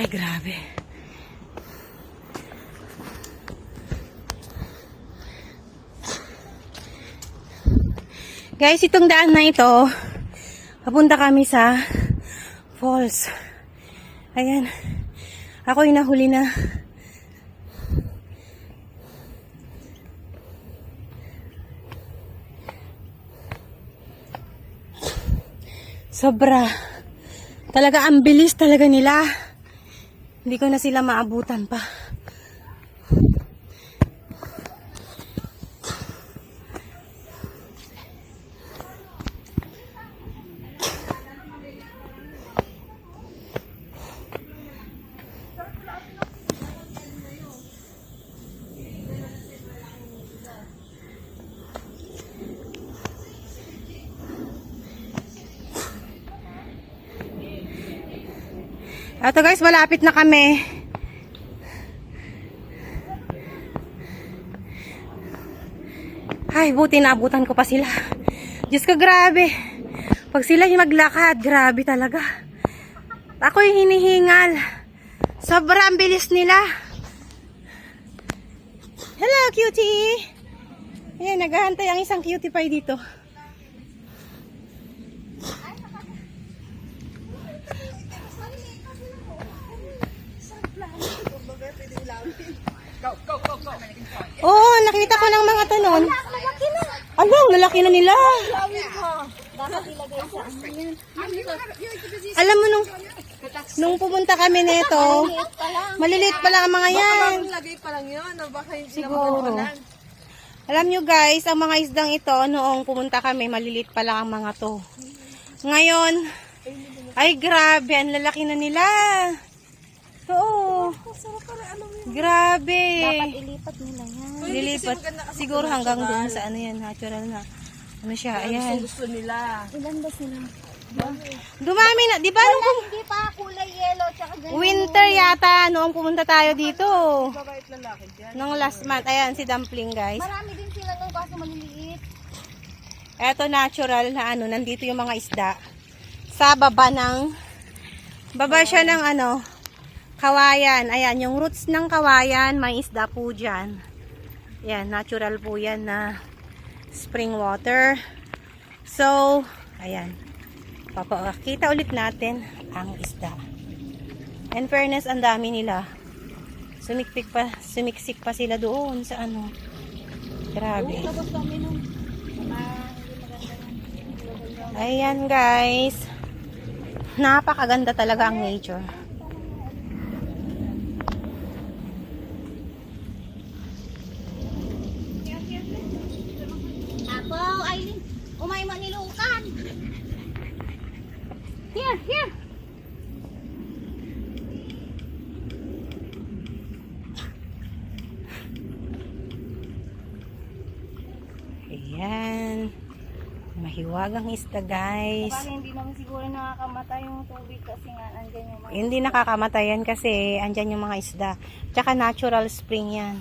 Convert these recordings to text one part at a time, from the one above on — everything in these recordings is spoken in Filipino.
Ay, grabe. Guys, itong daan na ito, papunta kami sa falls. Ayan. Ako yung nahuli na. Sobra. Talaga ang bilis talaga nila. Hindi ko na sila maabutan pa. Ito guys, malapit na kami. Ay, buti naabutan ko pa sila. Diyos ko, grabe. Pag sila yung maglakad, grabe talaga. Ako yung hinihingal. Sobrang bilis nila. Hello, cutie. Ayan, naghahantay ang isang cutie pie dito. Oo, nakita ko ng mga tanon. Alam, lalaki na nila. Alam mo nung nung pumunta kami nito, maliliit pa lang ang mga yan. Lagay pa lang yun, o baka hindi Siguro. Alam nyo guys, ang mga isdang ito, noong pumunta kami, maliliit pa lang ang mga to. Ngayon, ay grabe, ang lalaki na nila. Oo. Grabe. Dapat ilipat nila yan. Lilipat. Siguro hanggang doon sa ano yan, natural na. Ano siya, ayan. Gusto nila. Ilan ba sila? Dumami na, di ba nung pum- Hindi pa kulay yellow tsaka ganyan. winter yata noong pumunta tayo dito? Babait lalaki dyan. Nung last month, ayan si Dumpling guys. Marami din sila nung kaso maliliit. Eto natural na ano, nandito yung mga isda. Sa baba ng, baba siya ng ano, kawayan. Ayan, yung roots ng kawayan, may isda po dyan. Ayan, natural po yan na spring water. So, ayan. Papakita ulit natin ang isda. In fairness, ang dami nila. Sumikpik pa, sumiksik pa sila doon sa ano. Grabe. Ayan guys. Napakaganda talaga ang nature. Aileen. Umay mo nilukan. Here, here. Ayan. Mahiwagang isda guys. Baka hindi naman siguro nakakamatay yung tubig kasi nga andyan yung mga... Hindi nakakamatay yan kasi andyan yung mga isda. Tsaka natural spring yan.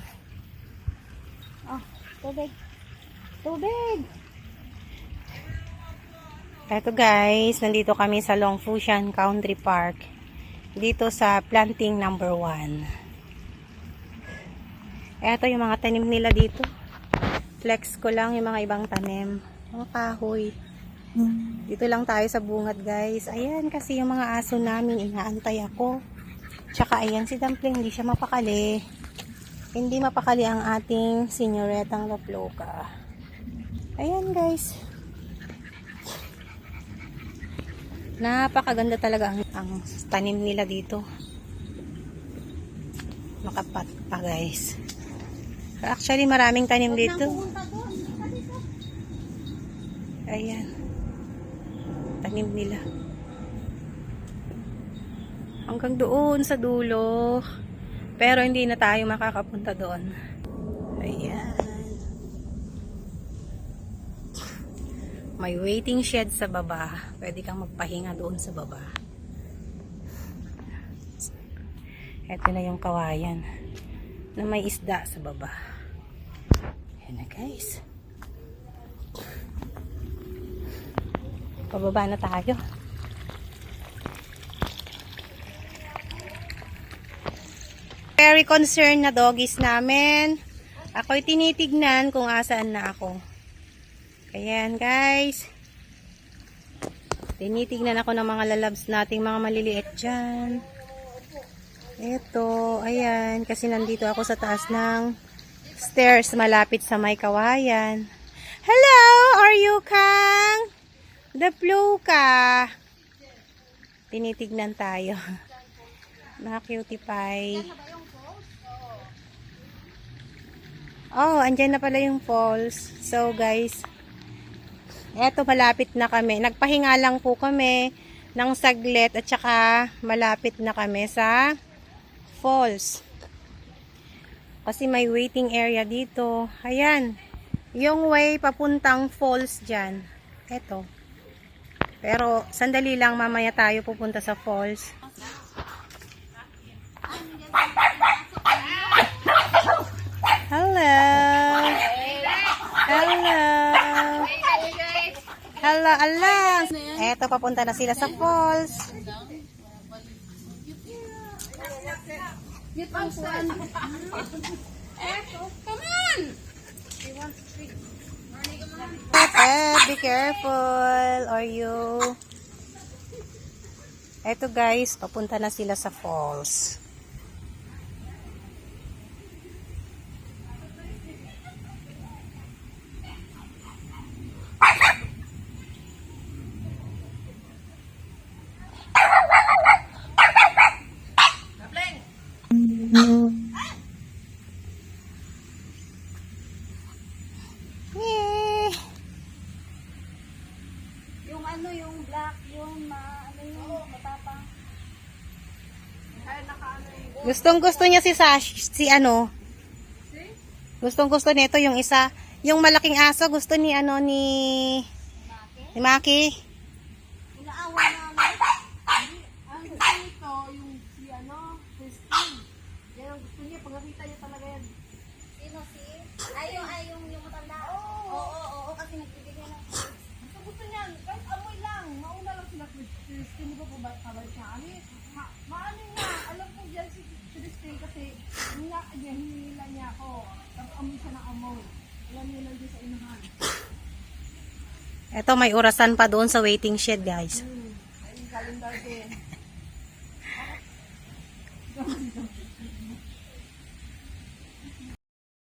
Oh, tubig. Tubig. Eto guys, nandito kami sa Long Fushan Country Park. Dito sa planting number 1. Eto yung mga tanim nila dito. Flex ko lang yung mga ibang tanim. Mga kahoy. Dito lang tayo sa bungad guys. Ayan kasi yung mga aso namin inaantay ako. Tsaka ayan si Dumpling hindi siya mapakali. Hindi mapakali ang ating senyoretang Laploca. Ayan guys. Napakaganda talaga ang, ang tanim nila dito. Makapat pa guys. Actually maraming tanim dito. Ayan. Tanim nila. Hanggang doon sa dulo. Pero hindi na tayo makakapunta doon. Ayan. May waiting shed sa baba. Pwede kang magpahinga doon sa baba. Ito na yung kawayan na may isda sa baba. Ayan na guys. Pababa na tayo. Very concerned na doggies namin. Ako'y tinitignan kung asaan na ako. Ayan, guys. Tinitignan ako ng mga lalabs nating mga maliliit dyan. Ito, ayan. Kasi nandito ako sa taas ng stairs malapit sa may kawayan. Hello! Are you Kang? The blue ka. Tinitignan tayo. Mga cutie pie. Oh, andyan na pala yung falls. So, guys, eto malapit na kami. Nagpahinga lang po kami ng saglit at saka malapit na kami sa falls. Kasi may waiting area dito. Ayan. Yung way papuntang falls dyan. Eto. Pero, sandali lang mamaya tayo pupunta sa falls. Hello. Hello. Hello, Allah. Eto, papunta na sila sa falls. Pet, be careful. Or you... Eto guys, papunta na sila sa falls. Yay! Yung ano, yung black, yung ma, ano yung matapang. Gustong gusto niya si Sash, si ano? Gustong gusto nito yung isa, yung malaking aso gusto ni ano ni ni Maki. Inaawa namin. Ang gusto nito, yung si ano, Christine. Yan gusto niya. Pag nakita niya talaga yan. Sino si? Ay, yung, ay, yung, matanda. Oo, oo, kasi nagbibigay ng Gusto gusto niya. Kahit amoy lang. Mauna lang sila Christine. Di ba po ba siya? Ano yun? Ma maano niya. Dyan si Christine kasi hina, niya, hinila niya ako. Tapos amoy siya ng amoy. Alam niya lang dyan sa inahan. Ito may orasan pa doon sa waiting shed, guys. Hmm. Ay, calendar din.